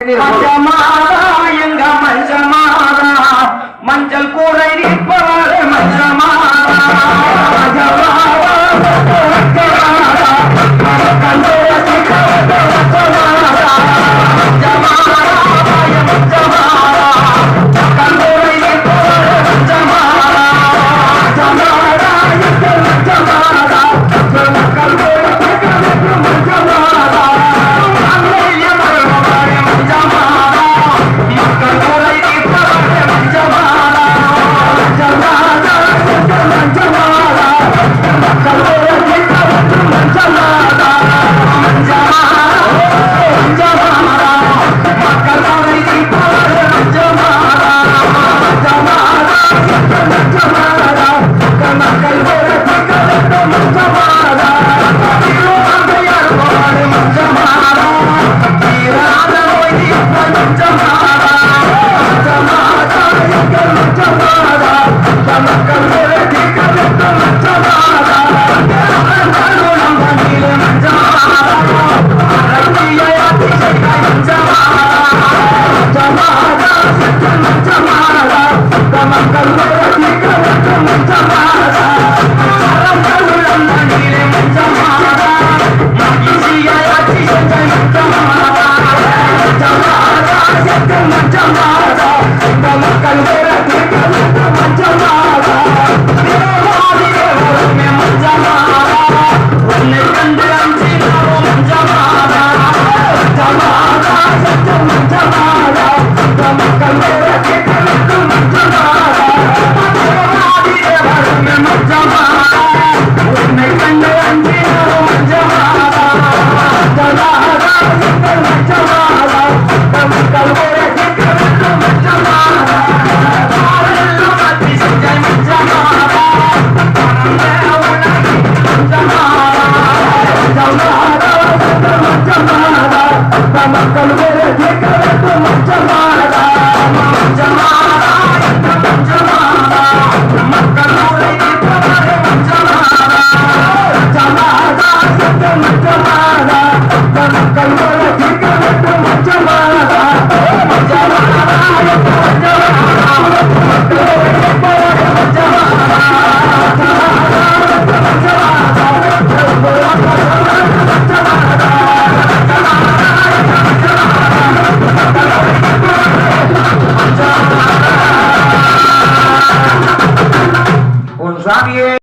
எங்க மஞ்சமாதா மஞ்சள் கூரை நிற்பவர் மஞ்சமாதா மச்சம் மச்சம் ஜெகரத்து மச்சமாரதா மச்சமாரதா জানিয়ে